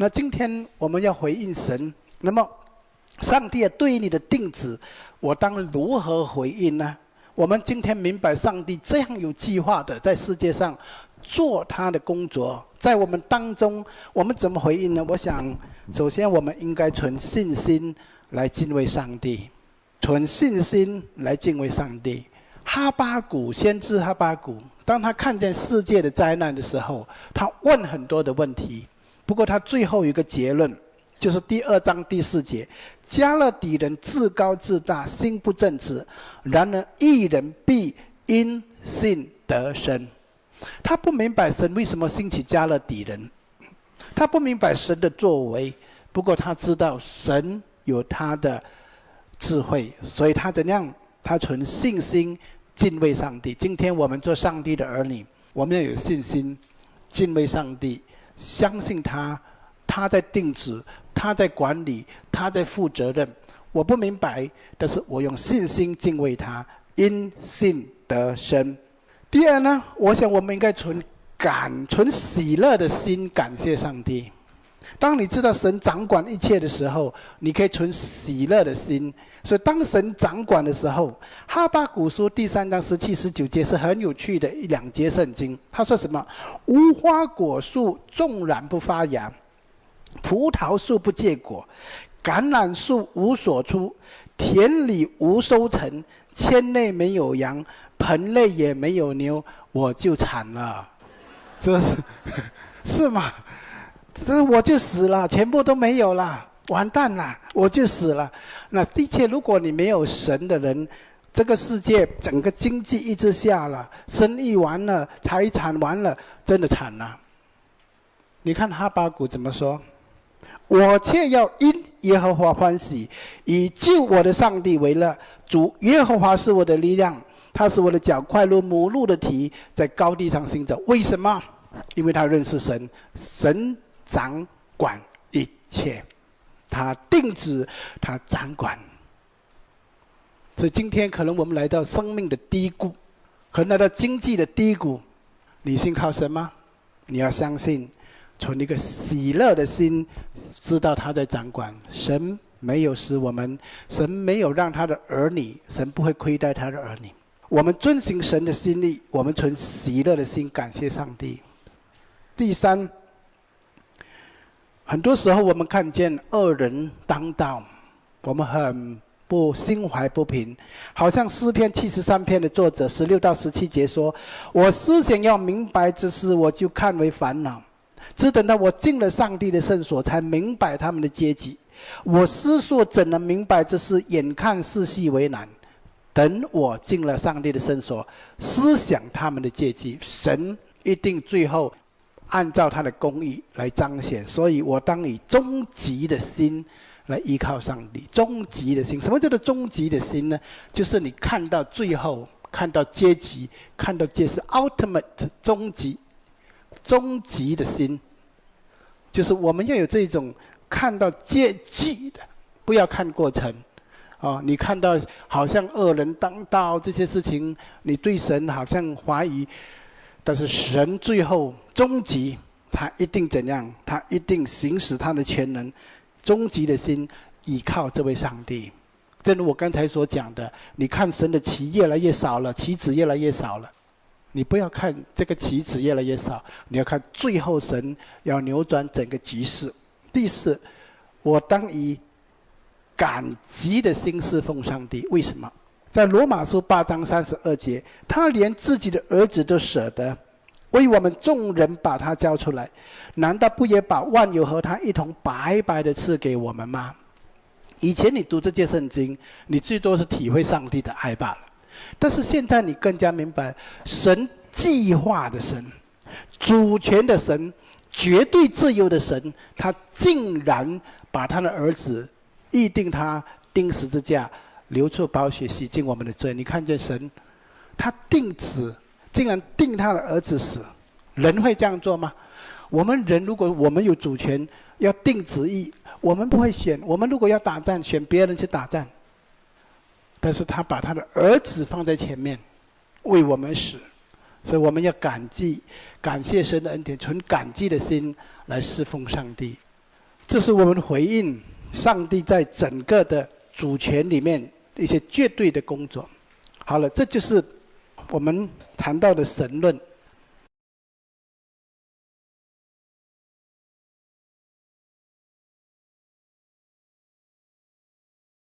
那今天我们要回应神，那么上帝对于你的定旨，我当如何回应呢？我们今天明白上帝这样有计划的在世界上做他的工作，在我们当中，我们怎么回应呢？我想，首先我们应该存信心来敬畏上帝，存信心来敬畏上帝。哈巴谷先知哈巴谷，当他看见世界的灾难的时候，他问很多的问题。不过他最后一个结论，就是第二章第四节：加勒底人自高自大，心不正直；然而一人必因信得生。他不明白神为什么兴起加勒底人，他不明白神的作为。不过他知道神有他的智慧，所以他怎样？他存信心敬畏上帝。今天我们做上帝的儿女，我们要有信心敬畏上帝。相信他，他在定旨，他在管理，他在负责任。我不明白，但是我用信心敬畏他，因信得生。第二呢，我想我们应该存感、存喜乐的心，感谢上帝。当你知道神掌管一切的时候，你可以存喜乐的心。所以，当神掌管的时候，《哈巴古书》第三章十七、十九节是很有趣的一两节圣经。他说什么？无花果树纵然不发芽，葡萄树不结果，橄榄树无所出，田里无收成，圈内没有羊，盆内也没有牛，我就惨了。这是 是吗？这我就死了，全部都没有了。完蛋了，我就死了。那的确，如果你没有神的人，这个世界整个经济一直下了，生意完了，财产完了，真的惨了。你看哈巴谷怎么说？我却要因耶和华欢喜，以救我的上帝为乐。主耶和华是我的力量，他是我的脚快如母鹿的蹄，在高地上行走。为什么？因为他认识神，神掌管一切。他定旨，他掌管。所以今天可能我们来到生命的低谷，可能来到经济的低谷，你信靠神吗？你要相信，存一个喜乐的心，知道他在掌管。神没有使我们，神没有让他的儿女，神不会亏待他的儿女。我们遵循神的心意，我们存喜乐的心，感谢上帝。第三。很多时候，我们看见恶人当道，我们很不心怀不平。好像诗篇七十三篇的作者十六到十七节说：“我思想要明白之事，我就看为烦恼；只等到我进了上帝的圣所，才明白他们的阶级。我思索怎能明白这事？眼看世系为难。等我进了上帝的圣所，思想他们的阶级，神一定最后。”按照他的公义来彰显，所以我当以终极的心来依靠上帝。终极的心，什么叫做终极的心呢？就是你看到最后，看到阶级，看到这是 ultimate 终极、终极的心，就是我们要有这种看到阶级的，不要看过程。哦，你看到好像恶人当道这些事情，你对神好像怀疑。但是神最后终极，他一定怎样？他一定行使他的全能，终极的心依靠这位上帝。正如我刚才所讲的，你看神的旗越来越少了，旗子越来越少了。你不要看这个旗子越来越少，你要看最后神要扭转整个局势。第四，我当以感激的心侍奉上帝。为什么？在罗马书八章三十二节，他连自己的儿子都舍得为我们众人把他交出来，难道不也把万有和他一同白白的赐给我们吗？以前你读这些圣经，你最多是体会上帝的爱罢了。但是现在你更加明白，神计划的神，主权的神，绝对自由的神，他竟然把他的儿子预定他钉十字架。流出宝血洗净我们的罪。你看见神，他定旨，竟然定他的儿子死，人会这样做吗？我们人如果我们有主权，要定旨意，我们不会选。我们如果要打仗，选别人去打仗。但是他把他的儿子放在前面，为我们死，所以我们要感激，感谢神的恩典，存感激的心来侍奉上帝。这是我们回应上帝在整个的主权里面一些绝对的工作。好了，这就是我们谈到的神论。